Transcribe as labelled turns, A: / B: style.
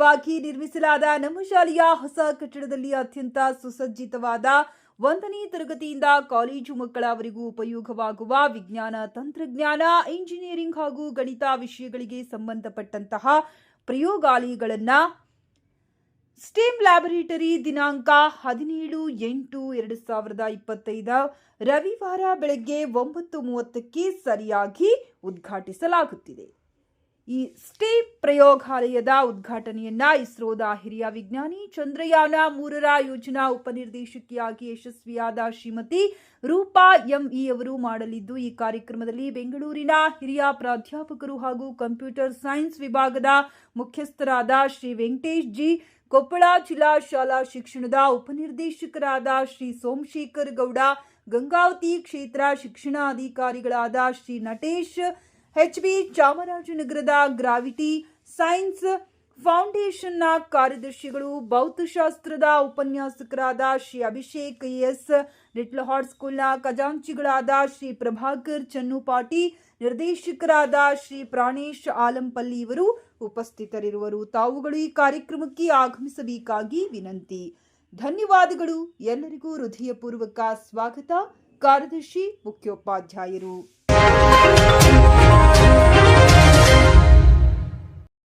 A: ನೂತನವಾಗಿ ನಿರ್ಮಿಸಲಾದ ನಮ್ಮ ಶಾಲೆಯ ಹೊಸ ಕಟ್ಟಡದಲ್ಲಿ ಅತ್ಯಂತ ಸುಸಜ್ಜಿತವಾದ ಒಂದನೇ ತರಗತಿಯಿಂದ ಕಾಲೇಜು ಮಕ್ಕಳವರೆಗೂ ಉಪಯೋಗವಾಗುವ ವಿಜ್ಞಾನ, ತಂತ್ರಜ್ಞಾನ, ಇಂಜಿನಿಯರಿಂಗ್ ಹಾಗೂ ಗಣಿತ ವಿಷಯಗಳಿಗೆ ಸಂಬಂಧಪಟ್ಟಂತಹ ಪ್ರಯೋಗಾಲಯಗಳನ್ನು ಸ್ಟೀಮ್ ಲ್ಯಾಬೊರೇಟರಿ ದಿನಾಂಕ ಹದಿನೇಳು ಎಂಟು ಎರಡು ಸಾವಿರದ ಇಪ್ಪತ್ತೈದ ರವಿವಾರ ಬೆಳಗ್ಗೆ ಒಂಬತ್ತು ಮೂವತ್ತಕ್ಕೆ ಸರಿಯಾಗಿ ಉದ್ಘಾಟಿಸಲಾಗುತ್ತಿದೆ. ಈ ಸ್ಟೀಮ್ ಪ್ರಯೋಗಾಲಯದ ಉದ್ಘಾಟನೆಯನ್ನ ಇಸ್ರೋದ ಹಿರಿಯ ವಿಜ್ಞಾನಿ ಚಂದ್ರಯಾನ ಮೂರರ ಯೋಜನಾ ಉಪನಿರ್ದೇಶಕಿಯಾಗಿ ಯಶಸ್ವಿಯಾದ ಶ್ರೀಮತಿ ರೂಪಾ ಎಂ ಇ ಅವರು ಮಾಡಲಿದ್ದು, ಈ ಕಾರ್ಯಕ್ರಮದಲ್ಲಿ ಬೆಂಗಳೂರಿನ ಹಿರಿಯ ಪ್ರಾಧ್ಯಾಪಕರು ಹಾಗೂ ಕಂಪ್ಯೂಟರ್ ಸೈನ್ಸ್ ವಿಭಾಗದ ಮುಖ್ಯಸ್ಥರಾದ ಶ್ರೀ ವೆಂಕಟೇಶ್ ಜಿ, ಕೊಪ್ಪಳ ಜಿಲ್ಲಾ ಶಾಲಾ ಶಿಕ್ಷಣದ ಉಪನಿರ್ದೇಶಕರಾದ ಶ್ರೀ ಸೋಮಶೇಖರ್ ಗೌಡ, ಗಂಗಾವತಿ ಕ್ಷೇತ್ರ ಶಿಕ್ಷಣಾಧಿಕಾರಿಗಳಾದ ಶ್ರೀ ನಟೇಶ್ ಎಚ್ಬಿ ಚಾಮರಾಜನಗರದ ಗ್ರಾವಿಟಿ ಸೈನ್ಸ್ ಫೌಂಡೇಶನ್ನ ಕಾರ್ಯದರ್ಶಿಗಳು, ಭೌತಶಾಸ್ತ್ರದ ಉಪನ್ಯಾಸಕರಾದ Shri Abhishek S little heart ಸ್ಕೂಲ್ನ ಖಜಾಂಚಿಗಳಾದ ಶ್ರೀ ಪ್ರಭಾಕರ್ ಚನ್ನುಪಾಟಿ, ನಿರ್ದೇಶಕರಾದ ಶ್ರೀ ಪ್ರಾಣೇಶ್ ಆಲಂಪಲ್ಲಿ ಇವರು ಉಪಸ್ಥಿತರಿರುವರು. ತಾವುಗಳು ಈ ಕಾರ್ಯಕ್ರಮಕ್ಕೆ ಆಗಮಿಸಬೇಕಾಗಿ ವಿನಂತಿ. ಧನ್ಯವಾದಗಳು. ಎಲ್ಲರಿಗೂ ಹೃದಯಪೂರ್ವಕ ಸ್ವಾಗತ. ಕಾರ್ಯದರ್ಶಿ ಮುಖ್ಯೋಪಾಧ್ಯಾಯರು.